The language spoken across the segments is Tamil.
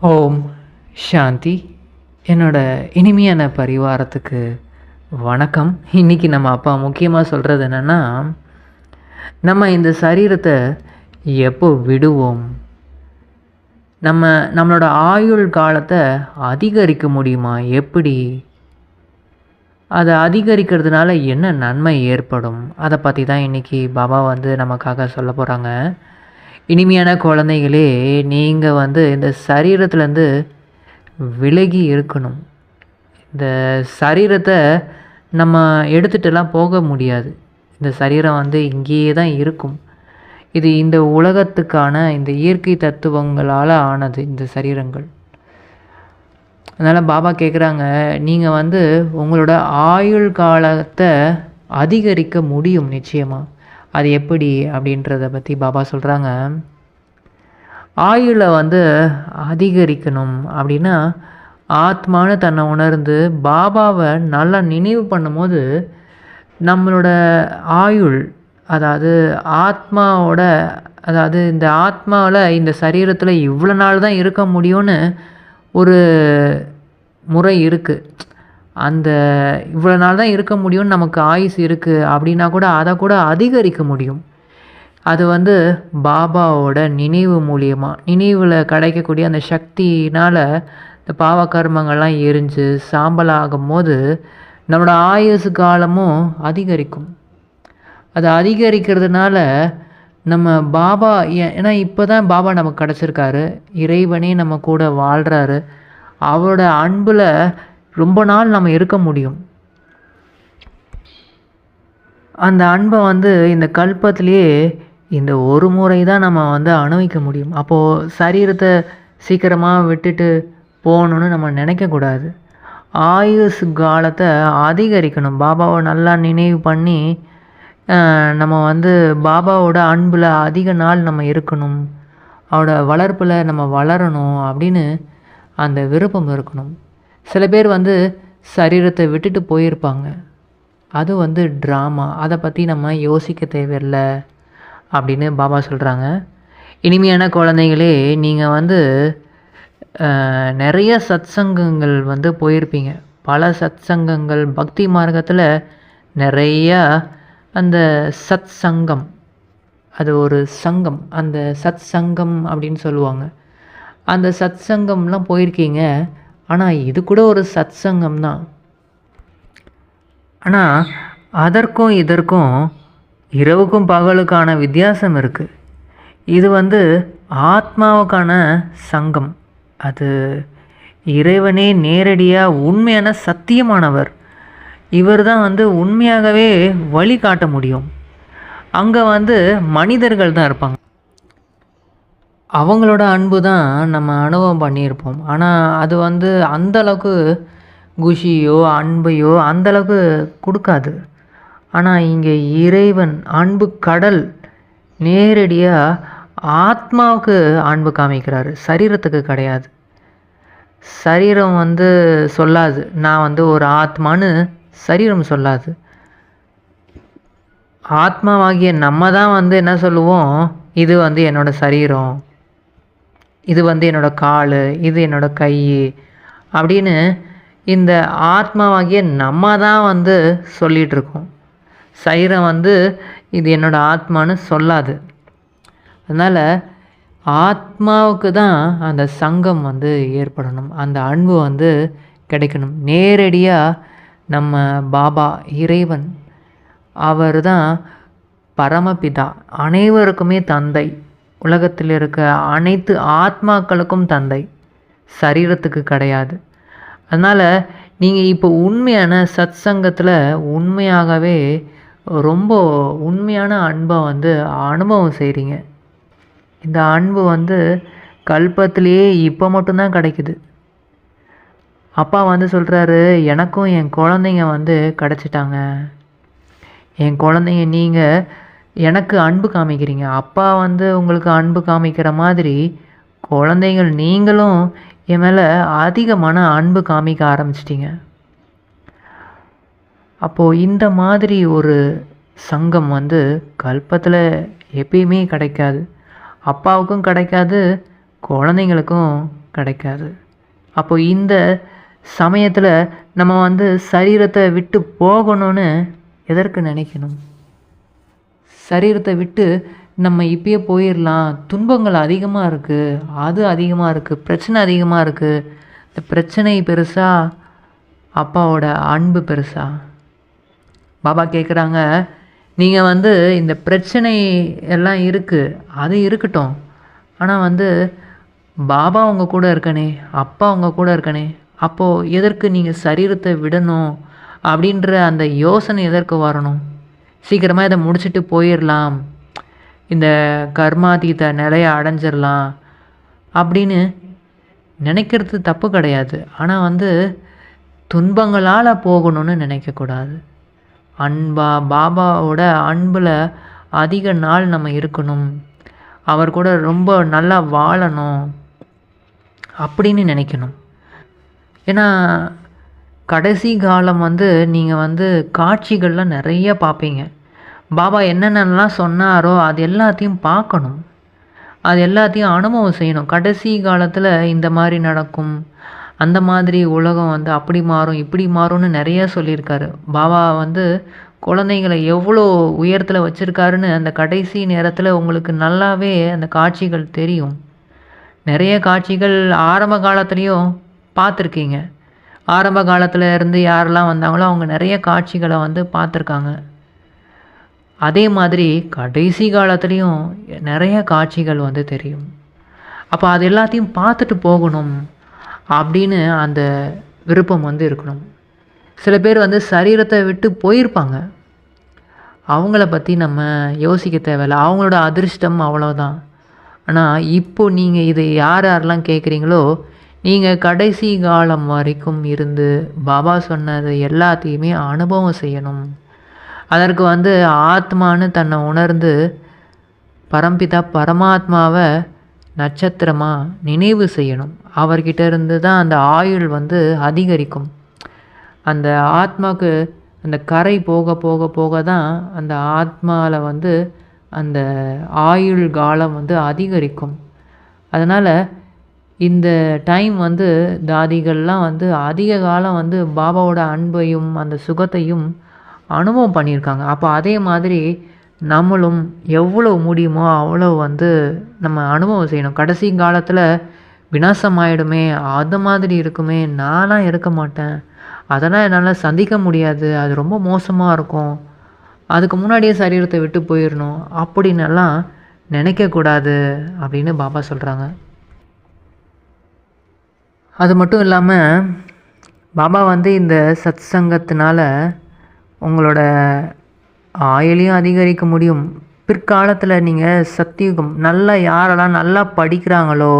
ஓம் சாந்தி. என்னோட இனிமையான பரிவாரத்துக்கு வணக்கம். இன்றைக்கி நம்ம அப்பா முக்கியமாக சொல்கிறது என்னென்னா நம்ம இந்த சரீரத்தை எப்போ விடுவோம்? நம்ம நம்மளோட ஆயுள் காலத்தை அதிகரிக்க முடியுமா? எப்படி? அதை அதிகரிக்கிறதுனால என்ன நன்மை ஏற்படும்? அதை பற்றி தான் இன்றைக்கி பாபா வந்து நமக்காக சொல்ல போகிறாங்க இனிமையான குழந்தைகளே நீங்கள் வந்து இந்த சரீரத்துலேருந்து விலகி இருக்கணும். இந்த சரீரத்தை நம்ம எடுத்துகிட்டுலாம் போக முடியாது. இந்த சரீரம் வந்து இங்கேயே தான் இருக்கும். இது இந்த உலகத்துக்கான இந்த இயற்கை தத்துவங்களால் ஆனது இந்த சரீரங்கள். அதனால் பாபா கேட்குறாங்க நீங்கள் வந்து உங்களோட ஆயுள் காலத்தை அதிகரிக்க முடியும் நிச்சயமாக அது எப்படி அப்படின்றத பற்றி பாபா சொல்கிறாங்க ஆயுளை வந்து அதிகரிக்கணும் அப்படின்னா ஆத்மானு தன்னை உணர்ந்து பாபாவை நல்லா நினைவு பண்ணும்போது நம்மளோட ஆயுள் அதாவது ஆத்மாவோட அதாவது இந்த ஆத்மாவில் இந்த சரீரத்தில் இவ்வளோ நாள் தான் இருக்க முடியும்னு ஒரு முறை இருக்குது அந்த இவ்வளோ நாள் தான் இருக்க முடியும்னு நமக்கு ஆயுஸ் இருக்குது அப்படின்னா கூட அதை கூட அதிகரிக்க முடியும். அது வந்து பாபாவோட நினைவு மூலியமாக நினைவில் கிடைக்கக்கூடிய அந்த சக்தினால் இந்த பாவ கர்மங்கள்லாம் எரிஞ்சு சாம்பலாகும் போது நம்மளோட ஆயுசு காலமும் அதிகரிக்கும். அது அதிகரிக்கிறதுனால நம்ம பாபா ஏ- ஏன்னா இப்போ தான் பாபா நமக்கு கிடச்சிருக்காரு. இறைவனே நம்ம கூட வாழ்கிறாரு அவரோட அன்பில் ரொம்ப நாள் நம்ம இருக்க முடியும். அந்த அன்பை வந்து இந்த கல்பத்திலேயே இந்த ஒரு முறை தான் நம்ம வந்து அனுபவிக்க முடியும். அப்போது சரீரத்தை சீக்கிரமாக விட்டுட்டு போகணுன்னு நம்ம நினைக்கக்கூடாது. ஆயுசு காலத்தை அதிகரிக்கணும். பாபாவை நல்லா நினைவு பண்ணி நம்ம வந்து பாபாவோட அன்பில் அதிக நாள் நம்ம இருக்கணும். அவரோட வளர்ப்பில் நம்ம வளரணும் அப்படின்னு அந்த விருப்பம் இருக்கணும். சில பேர் வந்து சரீரத்தை விட்டுட்டு போயிருப்பாங்க. அது வந்து ட்ராமா அதை பற்றி நம்ம யோசிக்க தேவையில்லை அப்படின்னு பாபா சொல்கிறாங்க இனிமையான குழந்தைகளே நீங்கள் வந்து நிறைய சத்சங்கங்கள் வந்து போயிருப்பீங்க. பல சத்சங்கங்கள் பக்தி மார்க்கத்தில் நிறையா அந்த சத் சங்கம் அது ஒரு சங்கம். அந்த சத் சங்கம் அப்படின்னு சொல்லுவாங்க. அந்த சத் சங்கம்லாம் போயிருக்கீங்க. ஆனால் இது கூட ஒரு சத் சங்கம் தான் ஆனால் அதற்கும் இதற்கும் இரவுக்கும் பகலுக்கான வித்தியாசம் இருக்குது இது வந்து ஆத்மாவுக்கான சங்கம். அது இறைவனே நேரடியாக உண்மையான சத்தியமானவர். இவர் தான் வந்து உண்மையாகவே வழி காட்ட முடியும். அங்கே வந்து மனிதர்கள் தான் இருப்பாங்க. அவங்களோட அன்பு தான் நம்ம அனுபவம் பண்ணியிருப்போம். ஆனால் அது வந்து அந்தளவுக்கு குஷியோ அன்பையோ அந்த அளவுக்கு கொடுக்காது. ஆனால் இங்கே இறைவன் அன்பு கடல் நேரடியாக ஆத்மாவுக்கு அன்பு காமிக்கிறாரு. சரீரத்துக்கு கிடையாது. சரீரம் வந்து சொல்லாது. நான் வந்து ஒரு ஆத்மான்னு சரீரம் சொல்லாது. ஆத்மாவாகிய நம்ம தான் வந்து என்ன சொல்லுவோம்? இது வந்து என்னோடய சரீரம். இது வந்து என்னோட கால் இது என்னோடய கை அப்படின்னு இந்த ஆத்மாவாகிய நம்ம தான் வந்து சொல்லிகிட்ருக்கோம் சைரம் வந்து இது என்னோடய ஆத்மான்னு சொல்லாது. அதனால் ஆத்மாவுக்கு தான் அந்த சங்கம் வந்து ஏற்படணும். அந்த அன்பு வந்து கிடைக்கணும். நேரடியாக நம்ம பாபா இறைவன் அவர் தான் பரமபிதா அனைவருக்குமே தந்தை. உலகத்தில் இருக்க அனைத்து ஆத்மாக்களுக்கும் தந்தை. சரீரத்துக்கு கிடையாது. அதனால் நீங்கள் இப்போ உண்மையான சத் சங்கத்தில் உண்மையாகவே ரொம்ப உண்மையான அன்பை வந்து அனுபவம் செய்கிறீங்க இந்த அன்பு வந்து கல்பத்திலேயே இப்போ மட்டும்தான் கிடைக்குது. அப்பா வந்து சொல்கிறாரு எனக்கும் என் குழந்தைங்க வந்து கிடச்சிட்டாங்க. என் குழந்தைங்க நீங்கள் எனக்கு அன்பு காமிக்கிறீங்க. அப்பா வந்து உங்களுக்கு அன்பு காமிக்கிற மாதிரி குழந்தைகள் நீங்களும் என் மேலே அதிகமான அன்பு காமிக்க ஆரம்பிச்சிட்டிங்க. அப்போது இந்த மாதிரி ஒரு சங்கம் வந்து கல்பத்தில் எப்பயுமே கிடைக்காது. அப்பாவுக்கும் கிடைக்காது குழந்தைங்களுக்கும் கிடைக்காது. அப்போ இந்த சமயத்தில் நம்ம வந்து சரீரத்தை விட்டு போகணும்னு எதற்கு நினைக்கணும்? சரீரத்தை விட்டு நம்ம இப்பயே போயிடலாம் துன்பங்கள் அதிகமாக இருக்குது அது அதிகமாக இருக்குது பிரச்சனை அதிகமாக இருக்குது இந்த பிரச்சனை பெருசா அப்பாவோட அன்பு பெருசா? பாபா கேட்குறாங்க நீங்கள் வந்து இந்த பிரச்சனை எல்லாம் இருக்குது அது இருக்கட்டும். ஆனால் வந்து பாபா உங்கள் கூட இருக்கனே. அப்பா உங்கள் கூட இருக்கனே. அப்போது எதற்கு நீங்கள் சரீரத்தை விடணும்? அப்படின்ற அந்த யோசனை எதற்கு வரணும்? சீக்கிரமாக இதை முடிச்சுட்டு போயிடலாம் இந்த கர்மாதீத நிலையை அடைஞ்சிடலாம் அப்படின்னு நினைக்கிறது தப்பு கிடையாது. ஆனால் வந்து துன்பங்களால் போகணும்னு நினைக்கக்கூடாது. அன்பா பாபாவோட அன்பில் அதிக நாள் நம்ம இருக்கணும். அவர் கூட ரொம்ப நல்லா வாழணும் அப்படின்னு நினைக்கணும். ஏன்னா கடைசி காலம் வந்து நீங்கள் வந்து காட்சிகள்லாம் நிறைய பார்ப்பீங்க. பாபா என்னென்னலாம் சொன்னாரோ அது எல்லாத்தையும் பார்க்கணும். அது எல்லாத்தையும் அனுபவம் செய்யணும். கடைசி காலத்தில் இந்த மாதிரி நடக்கும். அந்த மாதிரி உலகம் வந்து அப்படி மாறும் இப்படி மாறும்னு நிறைய சொல்லியிருக்காரு. பாபா வந்து குழந்தைங்களை எவ்வளோ உயரத்தில் வச்சுருக்காருன்னு அந்த கடைசி நேரத்தில் உங்களுக்கு நல்லாவே அந்த காட்சிகள் தெரியும். நிறைய காட்சிகள் ஆரம்ப காலத்துலேயும் பார்த்துருக்கீங்க. ஆரம்ப காலத்தில் இருந்து யாரெல்லாம் வந்தாங்களோ அவங்க நிறைய காட்சிகளை வந்து பார்த்துருக்காங்க. அதே மாதிரி கடைசி காலத்துலேயும் நிறைய காட்சிகள் வந்து தெரியும். அப்போ அது எல்லாத்தையும் பார்த்துட்டு போகணும் அப்படின்னு அந்த விருப்பம் வந்து இருக்கணும். சில பேர் வந்து சரீரத்தை விட்டு போயிருப்பாங்க. அவங்கள பற்றி நம்ம யோசிக்க தேவையில்ல. அவங்களோட அதிர்ஷ்டம் அவ்வளோதான் ஆனால் இப்போ நீங்கள் இதை யார் யாரெல்லாம் கேட்குறீங்களோ நீங்கள் கடைசி காலம் வரைக்கும் இருந்து பாபா சொன்னது எல்லாத்தையுமே அனுபவம் செய்யணும். அதற்கு வந்து ஆத்மான்னு தன்னை உணர்ந்து பரம்பிதா பரமாத்மாவை நட்சத்திரமாக நினைவு செய்யணும். அவர்கிட்ட இருந்து தான் அந்த ஆயுள் வந்து அதிகரிக்கும். அந்த ஆத்மாவுக்கு அந்த கரை போக போக போக தான் அந்த ஆத்மாவில் வந்து அந்த ஆயுள் காலம் வந்து அதிகரிக்கும். அதனால் இந்த டைம் வந்து தாதிகள்லாம் வந்து அதிக காலம் வந்து பாபாவோட அன்பையும் அந்த சுகத்தையும் அனுபவம் பண்ணியிருக்காங்க. அப்போ அதே மாதிரி நம்மளும் எவ்வளோ முடியுமோ அவ்வளோ வந்து நம்ம அனுபவம் செய்யணும். கடைசி காலத்தில் விநாசமாயிடுமே அது மாதிரி இருக்குமே நான்லாம் இருக்க மாட்டேன். அதெல்லாம் என்னால் சந்திக்க முடியாது. அது ரொம்ப மோசமாக இருக்கும். அதுக்கு முன்னாடியே சரீரத்தை விட்டு போயிடணும். அப்படின்னெல்லாம் நினைக்கக்கூடாது அப்படின்னு பாபா சொல்கிறாங்க அது மட்டும் இல்லாமல் பாபா வந்து இந்த சத் சங்கத்தினால உங்களோட ஆயுளையும் அதிகரிக்க முடியும். பிற்காலத்தில் நீங்கள் சத்தியுகம் நல்லா யாரெல்லாம் நல்லா படிக்கிறாங்களோ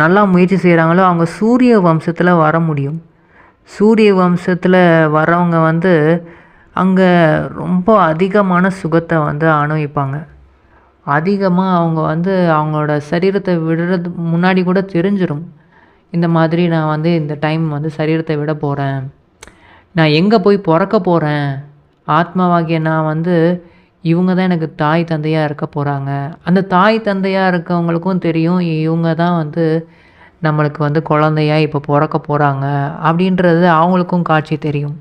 நல்லா முயற்சி செய்கிறாங்களோ அவங்க சூரிய வம்சத்தில் வர முடியும். சூரிய வம்சத்தில் வரவங்க வந்து அங்கே ரொம்ப அதிகமான சுகத்தை வந்து அனுபவிப்பாங்க. அதிகமாக அவங்க வந்து அவங்களோட சரீரத்தை விடுறது முன்னாடி கூட தெரிஞ்சிடும் இந்த மாதிரி நான் வந்து இந்த டைம் வந்து சரீரத்தை விட போகிறேன் நான் எங்கே போய் பிறக்க போகிறேன் ஆத்மாவாகிய நான் வந்து இவங்க தான் எனக்கு தாய் தந்தையாக இருக்க போகிறாங்க அந்த தாய் தந்தையாக இருக்கவங்களுக்கும் தெரியும் இவங்க தான் வந்து நம்மளுக்கு வந்து குழந்தையா இப்போ பிறக்க போகிறாங்க அப்படின்றது அவங்களுக்கும் காட்சி தெரியும்.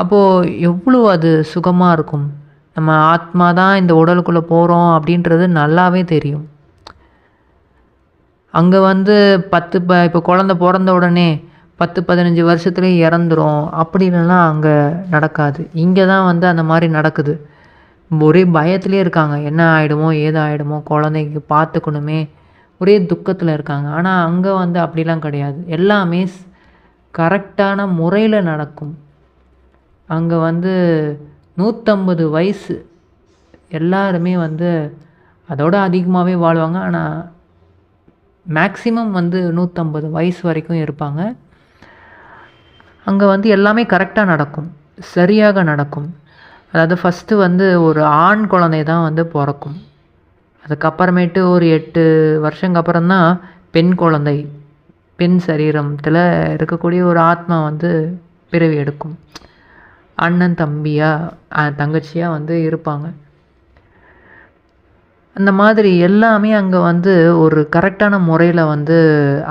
அப்போது எவ்வளோ அது சுகமாக இருக்கும். நம்ம ஆத்மா தான் இந்த உடலுக்குள்ளே போகிறோம் அப்படின்றது நல்லாவே தெரியும். அங்கே வந்து பத்து ப இப்போ குழந்த பிறந்த உடனே பத்து பதினஞ்சு வருஷத்துலேயே இறந்துரும். அப்படின்லாம் அங்கே நடக்காது. இங்கே தான் வந்து அந்த மாதிரி நடக்குது. ஒரே பயத்துலேயே இருக்காங்க. என்ன ஆகிடுமோ ஏது ஆகிடுமோ குழந்தைக்கு பார்த்துக்கணுமே. ஒரே துக்கத்தில் இருக்காங்க. ஆனால் அங்கே வந்து அப்படிலாம் கிடையாது. எல்லாமே கரெக்டான முறையில் நடக்கும். அங்கே வந்து நூற்றம்பது வயசு எல்லாருமே வந்து அதோட அதிகமாகவே வாழ்வாங்க. ஆனால் மேக்ஸிமம் வந்து நூற்றம்பது வயசு வரைக்கும் இருப்பாங்க. அங்கே வந்து எல்லாமே கரெக்டாக நடக்கும். சரியாக நடக்கும். அதாவது ஃபஸ்ட்டு வந்து ஒரு ஆண் குழந்தை தான் வந்து பிறக்கும். அதுக்கப்புறமேட்டு ஒரு எட்டு வருஷங்க அப்புறம்தான் பெண் குழந்தை பெண் சரீரத்தில் இருக்கக்கூடிய ஒரு ஆத்மா வந்து பிறவி எடுக்கும். அண்ணன் தம்பியாக தங்கச்சியாக வந்து இருப்பாங்க. அந்த மாதிரி எல்லாமே அங்கே வந்து ஒரு கரெக்டான முறையில் வந்து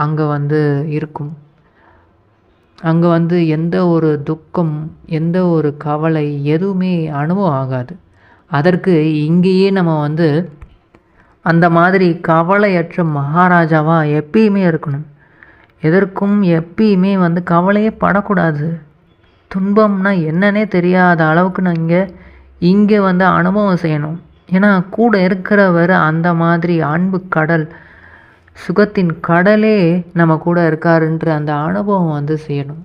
அங்கே வந்து இருக்கும். அங்கே வந்து எந்த ஒரு துக்கம் எந்த ஒரு கவலை எதுவுமே அனுபவம் ஆகாது. அதற்கு இங்கேயே நம்ம வந்து அந்த மாதிரி கவலையற்ற மகாராஜாவாக எப்பயுமே இருக்கணும். எதற்கும் எப்பயுமே வந்து கவலையே படக்கூடாது. துன்பம்னா என்னன்னே தெரியாத அளவுக்கு நான் இங்கே இங்கே வந்து அனுபவம் செய்யணும். ஏன்னா கூட இருக்கிறவர் அந்த மாதிரி அன்பு கடல் சுகத்தின் கடலே நம்ம கூட இருக்காருன்ற அந்த அனுபவம் வந்து செய்யணும்.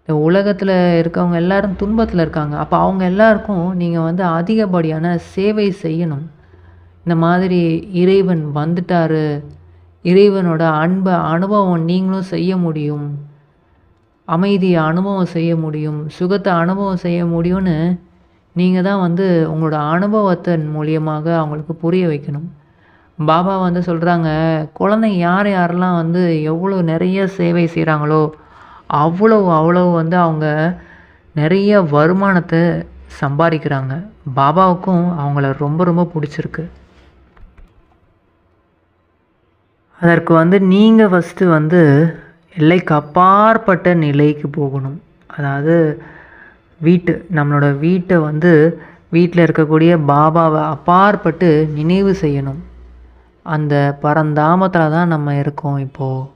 இந்த உலகத்தில் இருக்கவங்க எல்லாரும் துன்பத்தில் இருக்காங்க. அப்போ அவங்க எல்லாருக்கும் நீங்கள் வந்து அதிகப்படியான சேவை செய்யணும். இந்த மாதிரி இறைவன் வந்துட்டாரு. இறைவனோட அன்பை அனுபவம் நீங்களும் செய்ய முடியும். அமைதியை அனுபவம் செய்ய முடியும். சுகத்தை அனுபவம் செய்ய முடியும்னு நீங்கள் தான் வந்து உங்களோட அனுபவத்தின் மூலியமாக அவங்களுக்கு புரிய வைக்கணும். பாபா வந்து சொல்கிறாங்க குழந்தை யார் யாரெல்லாம் வந்து எவ்வளோ நிறைய சேவை செய்கிறாங்களோ அவ்வளோ அவ்வளோ வந்து அவங்க நிறைய வருமானத்தை சம்பாதிக்கிறாங்க. பாபாவுக்கும் அவங்கள ரொம்ப ரொம்ப பிடிச்சிருக்கு. அதற்கு வந்து நீங்கள் ஃபஸ்ட்டு வந்து எல்லைக்கு அப்பாற்பட்ட நிலைக்கு போகணும். அதாவது வீட்டு நம்மளோட வீட்டை வந்து வீட்டில் இருக்கக்கூடிய பாபாவை அப்பாற்பட்டு நினைவு செய்யணும். அந்த பரந்தாமத்தில் தான் நம்ம இருக்கோம் இப்போது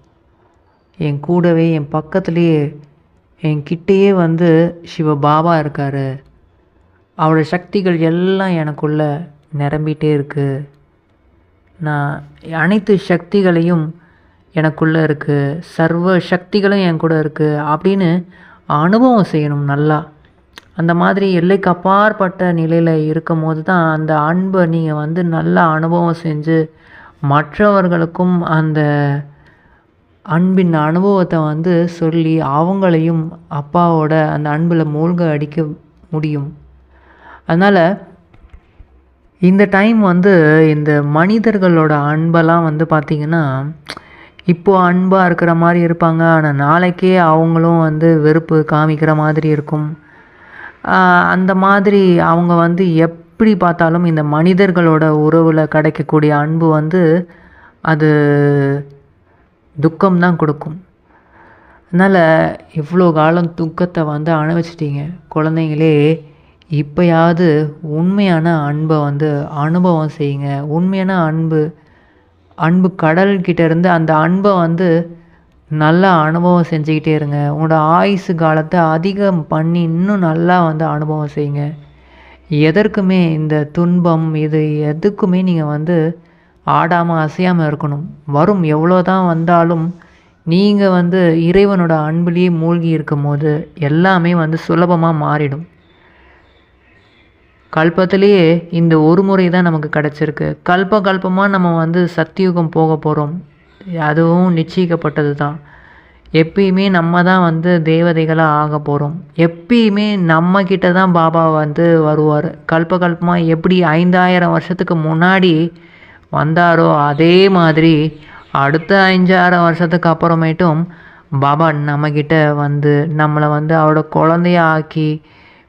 என் கூடவே என் பக்கத்துலேயே என் கிட்டேயே வந்து சிவ பாபா இருக்கார். அவரோட சக்திகள் எல்லாம் எனக்குள்ள நிரம்பிகிட்டே இருக்குது நான் அனைத்து சக்திகளையும் எனக்குள்ளே இருக்குது சர்வ சக்திகளும் என் கூட இருக்குது அப்படின்னு அனுபவம் செய்யணும் நல்லா. அந்த மாதிரி எல்லைக்கு அப்பாற்பட்ட நிலையில் இருக்கும் போது தான் அந்த அன்பை நீங்கள் வந்து நல்லா அனுபவம் செஞ்சு மற்றவர்களுக்கும் அந்த அன்பின் அனுபவத்தை வந்து சொல்லி அவங்களையும் அப்பாவோட அந்த அன்பில் மூழ்க அடிக்க முடியும். அதனால் இந்த டைம் வந்து இந்த மனிதர்களோட அன்பெல்லாம் வந்து பார்த்திங்கன்னா இப்போது அன்பாக இருக்கிற மாதிரி இருப்பாங்க. ஆனால் நாளைக்கே அவங்களும் வந்து வெறுப்பு காமிக்கிற மாதிரி இருக்கும். அந்த மாதிரி அவங்க வந்து எப் எப்படி பார்த்தாலும் இந்த மனிதர்களோட உறவில் கிடைக்கக்கூடிய அன்பு வந்து அது துக்கம் தான் கொடுக்கும். அதனால் இவ்வளோ காலம் துக்கத்தை வந்து அனுபவிச்சிட்டிங்க குழந்தைங்களே இப்போயாவது உண்மையான அன்பை வந்து அனுபவம் செய்யுங்க. உண்மையான அன்பு அன்பு கடல்கிட்ட இருந்து அந்த அன்பை வந்து நல்லா அனுபவம் செஞ்சுக்கிட்டே இருங்க. உங்களோட ஆயுசு காலத்தை அதிகம் பண்ணி இன்னும் நல்லா வந்து அனுபவம் செய்யுங்க. எதற்குமே இந்த துன்பம் இது எதுக்குமே நீங்கள் வந்து ஆடாமல் அசையாமல் இருக்கணும். வரும் எவ்வளோ தான் வந்தாலும் நீங்கள் வந்து இறைவனோட அன்பிலேயே மூழ்கி இருக்கும் போது எல்லாமே வந்து சுலபமாக மாறிடும். கல்பத்திலேயே இந்த ஒரு முறை தான் நமக்கு கிடச்சிருக்கு. கல்ப கல்பமாக நம்ம வந்து சத்தியுகம் போக போகிறோம் அதுவும் நிச்சயிக்கப்பட்டது தான் எப்பயுமே நம்ம தான் வந்து தேவதைகளாக ஆக போகிறோம் எப்பயுமே நம்ம தான் பாபா வந்து வருவார். கல்ப கல்பமாக எப்படி ஐந்தாயிரம் வருஷத்துக்கு முன்னாடி வந்தாரோ அதே மாதிரி அடுத்த அஞ்சாயிரம் வருஷத்துக்கு அப்புறமேட்டும் பாபா நம்மக்கிட்ட வந்து நம்மளை வந்து அவரோட குழந்தைய ஆக்கி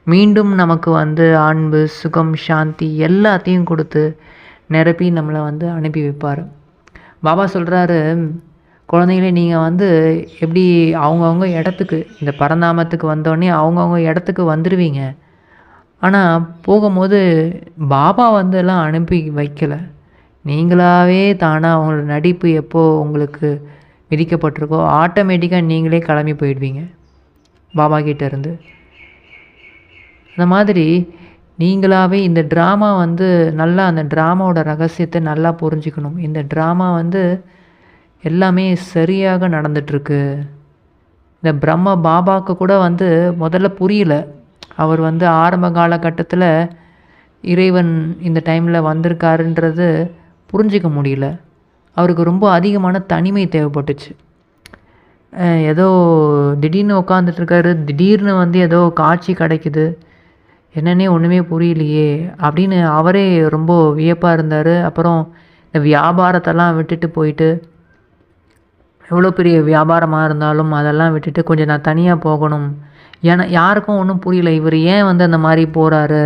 மீண்டும் நமக்கு வந்து அன்பு சுகம் சாந்தி எல்லாத்தையும் கொடுத்து நிரப்பி நம்மளை வந்து அனுப்பி வைப்பார். பாபா சொல்கிறாரு குழந்தைங்களே நீங்கள் வந்து எப்படி அவங்கவுங்க இடத்துக்கு இந்த பரந்தாமத்துக்கு வந்தோடனே அவங்கவுங்க இடத்துக்கு வந்துடுவீங்க ஆனால் போகும்போது பாபா வந்து எல்லாம் அனுப்பி வைக்கலை. நீங்களாகவே தானாக அவங்களோட நடிப்பு எப்போது உங்களுக்கு விதிக்கப்பட்டிருக்கோ ஆட்டோமேட்டிக்காக நீங்களே கிளம்பி போயிடுவீங்க பாபா கிட்டேருந்து அந்த மாதிரி நீங்களாகவே இந்த ட்ராமா வந்து நல்லா அந்த ட்ராமாவோட ரகசியத்தை நல்லா புரிஞ்சுக்கணும். இந்த ட்ராமா வந்து எல்லாமே சரியாக நடந்துட்டுருக்கு. இந்த பிரம்ம பாபாவுக்கு கூட வந்து முதல்ல புரியல. அவர் வந்து ஆரம்ப காலகட்டத்தில் இறைவன் இந்த டைமில் வந்திருக்காருன்றது புரிஞ்சிக்க முடியல. அவருக்கு ரொம்ப அதிகமான தனிமை தேவைப்பட்டுச்சு. ஏதோ திடீர்னு உட்காந்துட்ருக்காரு திடீர்னு வந்து ஏதோ காட்சி கிடைக்குது. என்னன்னே ஒன்றுமே புரியலையே அப்படின்னு அவரே ரொம்ப வியப்பாக இருந்தார். அப்புறம் இந்த வியாபாரத்தெல்லாம் விட்டுட்டு போயிட்டு எவ்வளோ பெரிய வியாபாரமாக இருந்தாலும் அதெல்லாம் விட்டுட்டு கொஞ்சம் நான் தனியாக போகணும். ஏன்னா யாருக்கும் ஒன்றும் புரியல. இவர் ஏன் வந்து அந்த மாதிரி போகிறாரு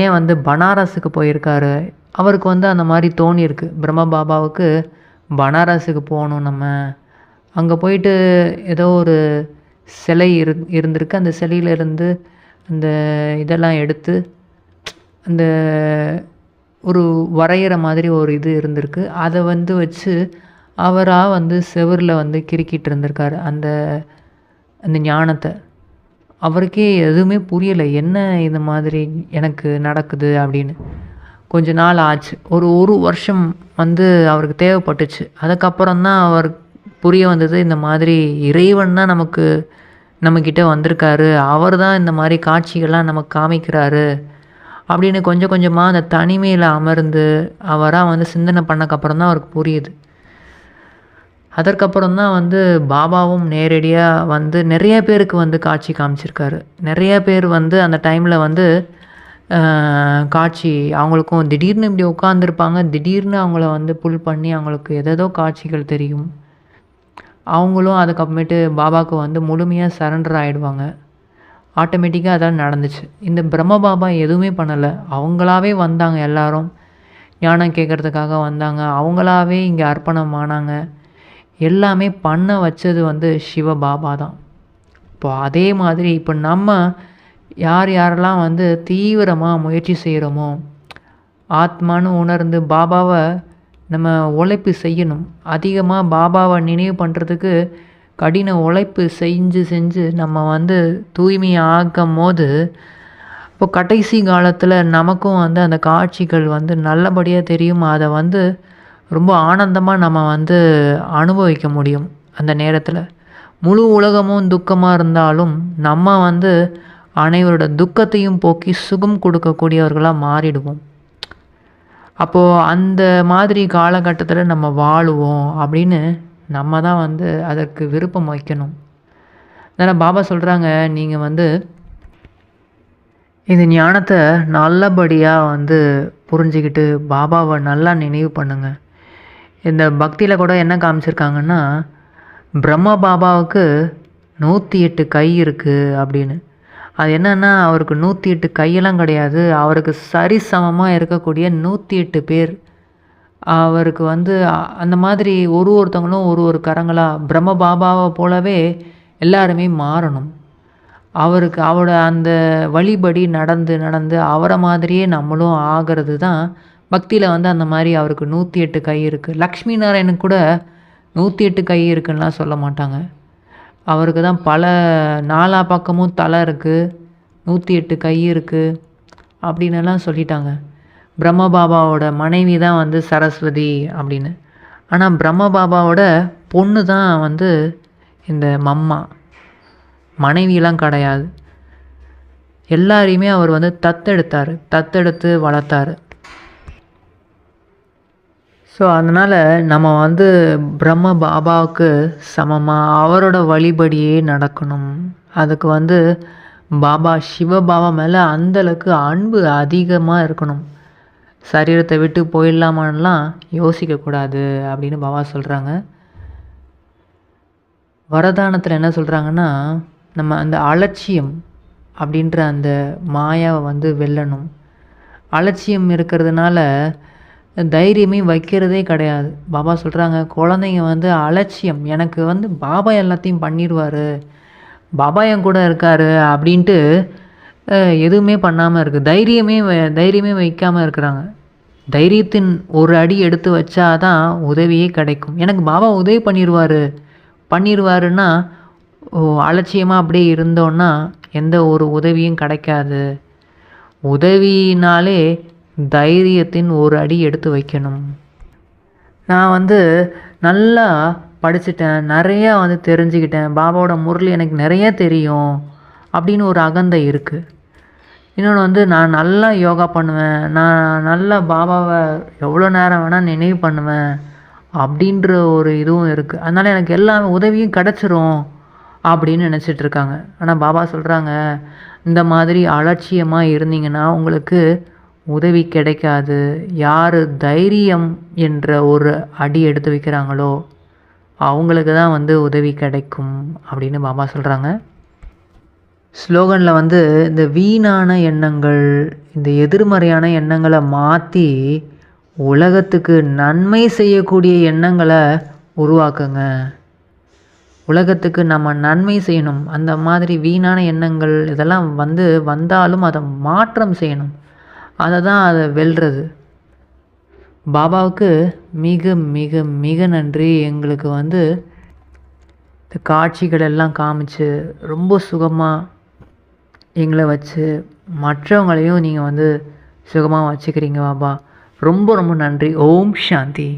ஏன் வந்து பனாரஸுக்கு போயிருக்காரு? அவருக்கு வந்து அந்த மாதிரி தோணியிருக்கு பிரம்ம பாபாவுக்கு பனாரஸுக்கு போகணும் நம்ம. அங்கே போயிட்டு ஏதோ ஒரு சிலை இரு இருந்திருக்கு. அந்த சிலையிலேருந்து அந்த இதெல்லாம் எடுத்து அந்த ஒரு வரைகிற மாதிரி ஒரு இது இருந்திருக்கு. அதை வந்து வச்சு அவராக வந்து செவுரில் வந்து கிறுக்கிட்டு இருந்திருக்காரு அந்த அந்த ஞானத்தை. அவருக்கே எதுவுமே புரியலை. என்ன இந்த மாதிரி எனக்கு நடக்குது? அப்படின்னு. கொஞ்ச நாள் ஆச்சு. ஒரு ஒரு வருஷம் வந்து அவருக்கு தேவைப்பட்டுச்சு. அதுக்கப்புறம் தான் அவர் புரிய வந்தது இந்த மாதிரி இறைவன் தான் நமக்கு நம்மக்கிட்ட வந்திருக்காரு. அவர் தான் இந்த மாதிரி காட்சிகள்லாம் நமக்கு காமிக்கிறாரு. அப்படின்னு கொஞ்சம் கொஞ்சமாக அந்த தனிமையில் அமர்ந்து அவராக வந்து சிந்தனை பண்ணக்கப்புறம் தான் அவருக்கு புரியுது. அதற்கப்புறம் தான் வந்து பாபாவும் நேரடியாக வந்து நிறைய பேருக்கு வந்து காட்சி காமிச்சிருக்காரு. நிறைய பேர் வந்து அந்த டைமில் வந்து காட்சி அவங்களுக்கும் திடீர்னு இப்படி உட்காந்துருப்பாங்க திடீர்னு அவங்கள வந்து புல் பண்ணி அவங்களுக்கு எதேதோ காட்சிகள் தெரியும். அவங்களும் அதுக்கப்புறமேட்டு பாபாவுக்கு வந்து முழுமையாக சரண்டர் ஆகிடுவாங்க ஆட்டோமேட்டிக்காக அதான் நடந்துச்சு. இந்த பிரம்ம பாபா எதுவுமே பண்ணலை. அவங்களாவே வந்தாங்க எல்லாரும். ஞானம் கேட்குறதுக்காக வந்தாங்க. அவங்களாவே இங்கே அர்ப்பணம் ஆனாங்க. எல்லாமே பண்ண வச்சது வந்து சிவ பாபா தான். இப்போ அதே மாதிரி இப்போ நம்ம யார் யாரெல்லாம் வந்து தீவிரமாக முயற்சி செய்கிறோமோ ஆத்மான்னு உணர்ந்து பாபாவை நம்ம உழைப்பு செய்யணும். அதிகமாக பாபாவை நினைவு பண்ணுறதுக்கு கடின உழைப்பு செஞ்சு செஞ்சு நம்ம வந்து தூய்மை ஆக்கும் போது இப்போ கடைசி காலத்தில் நமக்கும் வந்து அந்த காட்சிகள் வந்து நல்லபடியாக தெரியும். அதை வந்து ரொம்ப ஆனந்தமாக நம்ம வந்து அனுபவிக்க முடியும் அந்த நேரத்தில். முழு உலகமும் துக்கமாக இருந்தாலும் நம்ம வந்து அனைவரோட துக்கத்தையும் போக்கி சுகம் கொடுக்கக்கூடியவர்களாக மாறிடுவோம். அப்போது அந்த மாதிரி காலகட்டத்தில் நம்ம வாழுவோம் அப்படின்னு நம்ம தான் வந்து அதற்கு விருப்பம் வைக்கணும். அதனால் பாபா சொல்கிறாங்க நீங்கள் வந்து இந்த ஞானத்தை நல்லபடியாக வந்து புரிஞ்சுக்கிட்டு பாபாவை நல்லா நினைவு பண்ணுங்கள் இந்த பக்தியில் கூட என்ன காமிச்சிருக்காங்கன்னா பிரம்ம பாபாவுக்கு நூற்றி எட்டு கை இருக்குது அப்படின்னு. அது என்னென்னா அவருக்கு நூற்றி எட்டு கையெல்லாம் கிடையாது. அவருக்கு சரிசமமாக இருக்கக்கூடிய நூற்றி எட்டு பேர். அவருக்கு வந்து அந்த மாதிரி ஒரு ஒருத்தவங்களும் ஒரு ஒரு கரங்களாக பிரம்ம பாபாவை போலவே எல்லாருமே மாறணும். அவருக்கு அவரோட அந்த வழிபடி நடந்து நடந்து அவரை மாதிரியே நம்மளும் ஆகிறது தான் பக்தியில் வந்து அந்த மாதிரி அவருக்கு நூற்றி எட்டு கை இருக்குது லக்ஷ்மி நாராயணன் கூட நூற்றி எட்டு கை இருக்குன்னுலாம் சொல்ல மாட்டாங்க. அவருக்கு தான் பல நாலா பக்கமும் தலை இருக்குது நூற்றி எட்டு கை இருக்குது அப்படின்னு எல்லாம் சொல்லிட்டாங்க. பிரம்ம பாபாவோட மனைவி தான் வந்து சரஸ்வதி அப்படின்னு. ஆனால் பிரம்ம பாபாவோட பொண்ணு தான் வந்து இந்த மம்மா. மனைவியெலாம் கிடையாது. எல்லாரையுமே அவர் வந்து தத்தெடுத்தார். தத்தெடுத்து வளர்த்தாரு. ஸோ அதனால் நம்ம வந்து பிரம்ம பாபாவுக்கு சமமாக அவரோட வழிபடியே நடக்கணும். அதுக்கு வந்து பாபா சிவபாபா மேலே அந்தளவுக்கு அன்பு அதிகமாக இருக்கணும். சரீரத்தை விட்டு போயிடலாமான்லாம் யோசிக்கக்கூடாது அப்படின்னு பாபா சொல்கிறாங்க வரதானத்தில் என்ன சொல்கிறாங்கன்னா நம்ம அந்த அலட்சியம் அப்படின்ற அந்த மாயாவை வந்து வெல்லணும். அலட்சியம் இருக்கிறதுனால தைரியமே வைக்கிறதே கிடையாது. பாபா சொல்கிறாங்க குழந்தைங்க வந்து அலட்சியம். எனக்கு வந்து பாபா எல்லாத்தையும் பண்ணிடுவார். பாபா என் கூட இருக்கார் அப்படின்ட்டு எதுவுமே பண்ணாமல் இருக்குது தைரியமே வ- தைரியமே வைக்காமல் இருக்கிறாங்க. தைரியத்தின் ஒரு அடி எடுத்து வச்சாதான் உதவியே கிடைக்கும். எனக்கு பாபா உதவி பண்ணிடுவார். பண்ணிடுவாருன்னா ஓ அலட்சியமாக அப்படியே இருந்தோன்னா எந்த ஒரு உதவியும் கிடைக்காது. உதவினாலே தைரியத்தின் ஒரு அடி எடுத்து வைக்கணும். நான் வந்து நல்லா படிச்சிட்டேன் நிறையா வந்து தெரிஞ்சுக்கிட்டேன். பாபாவோட முரளி எனக்கு நிறைய தெரியும் அப்படின்னு ஒரு அகந்தை இருக்குது இன்னொன்று வந்து நான் நல்லா யோகா பண்ணுவேன். நான் நல்லா பாபாவை எவ்வளோ நேரம் வேணால் நினைவு பண்ணுவேன் அப்படின்ற ஒரு இதுவும் இருக்குது அதனால் எனக்கு எல்லா உதவியும் கிடச்சிரும் அப்படின்னு நினச்சிட்டு இருக்காங்க. ஆனால் பாபா சொல்கிறாங்க இந்த மாதிரி அலட்சியமாக இருந்தீங்கன்னா உங்களுக்கு உதவி கிடைக்காது. யார் தைரியம் என்ற ஒரு அடி எடுத்து வைக்கிறாங்களோ அவங்களுக்கு தான் வந்து உதவி கிடைக்கும் அப்படின்னு பாபா சொல்கிறாங்க ஸ்லோகனில் வந்து இந்த வீணான எண்ணங்கள் இந்த எதிர்மறையான எண்ணங்களை மாற்றி உலகத்துக்கு நன்மை செய்யக்கூடிய எண்ணங்களை உருவாக்குங்க. உலகத்துக்கு நம்ம நன்மை செய்யணும். அந்த மாதிரி வீணான எண்ணங்கள் இதெல்லாம் வந்து வந்தாலும் அதை மாற்றம் செய்யணும். அதை தான் அதை வெல்றது. பாபாவுக்கு மிக மிக மிக நன்றி. எங்களுக்கு வந்து இந்த காட்சிகள் எல்லாம் காமிச்சு ரொம்ப சுகமாக எங்களை வச்சு மற்றவங்களையும் நீங்கள் வந்து சுகமாக வச்சுக்கிறீங்க பாபா. ரொம்ப ரொம்ப நன்றி. ஓம் சாந்தி.